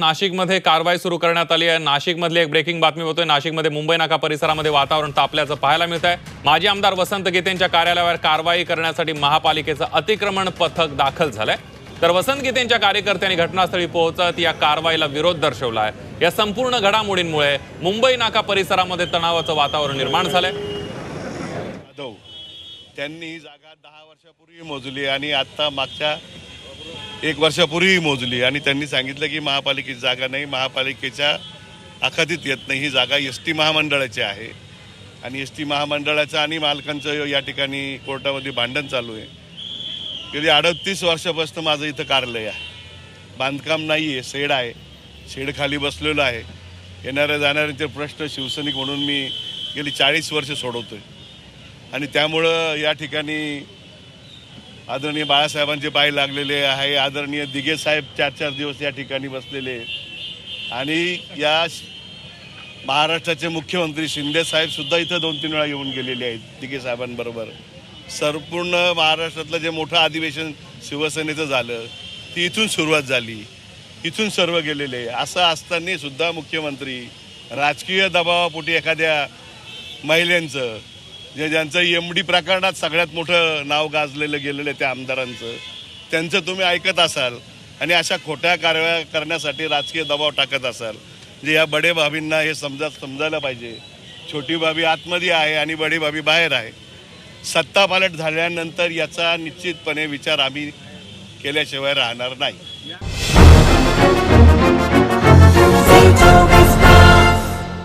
नाशिकमध्ये कारवाई सुरू करण्यात आली आहे. नाशिकमधली एक ब्रेकिंग बातमी होतोय नाशिकमध्ये मुंबई नाका परिसरामध्ये वातावरण तापल्याचं पाहायला मिळत आहे माजी आमदार वसंत गीतेंच्या कार्यालयावर कारवाई करण्यासाठी महापालिकेचं अतिक्रमण पथक दाखल झालंय. तर वसंत गीतेंच्या कार्यकर्त्यांनी घटनास्थळी पोहोचत या कारवाईला विरोध दर्शवला आहे. या संपूर्ण घडामोडींमुळे मुंबई नाका परिसरामध्ये तणावाचं वातावरण निर्माण झालंय. त्यांनी ही जागा दहा वर्षापूर्वी मोजली आणि आता मागच्या एक वर्षापूर्वी मोजली आणि त्यांनी सांगितलं की महापालिकेची जागा नाही महापालिकेच्या अखातीत येत नाही. ही जागा एस टी महामंडळाची आहे. आणि एस टी महामंडळाचं आणि मालकांचं या ठिकाणी कोर्टामध्ये भांडण चालू आहे. गेली अडतीस वर्षापासून माझं इथं कार्यालय आहे. बांधकाम नाही आहे शेड आहे. शेड खाली बसलेलो आहे. येणाऱ्या जाणाऱ्यांचे प्रश्न शिवसैनिक म्हणून मी गेली चाळीस वर्ष सोडवतो आहे आणि त्यामुळं या ठिकाणी आदरणीय बाळासाहेबांचे पाय लागलेले आहे. आदरणीय दिघे साहेब चार चार दिवस या ठिकाणी बसलेले आणि या महाराष्ट्राचे मुख्यमंत्री शिंदे इथं दोन तीन वेळा येऊन गेलेले आहेत दिघे साहेबांबरोबर. संपूर्ण महाराष्ट्रातलं जे मोठं अधिवेशन शिवसेनेचं झालं ती इथून सुरुवात झाली. इथून सर्व गेलेले आहे. असं असताना सुद्धा मुख्यमंत्री राजकीय दबावापोटी एखाद्या महिलांचं जे ज्यांचं एम डी प्रकरणात सगळ्यात मोठं नाव गाजलेलं गेलेलं आहे त्या आमदारांचं त्यांचं तुम्ही ऐकत असाल आणि अशा खोट्या कारवाया करण्यासाठी राजकीय दबाव टाकत असाल जे या बडे भाभींना हे समजा समजायला पाहिजे. छोटी भाभी आतमध्ये आहे आणि बडी भाभी बाहेर आहे. सत्ता पालट झाल्यानंतर याचा निश्चितपणे विचार आम्ही केल्याशिवाय राहणार नाही.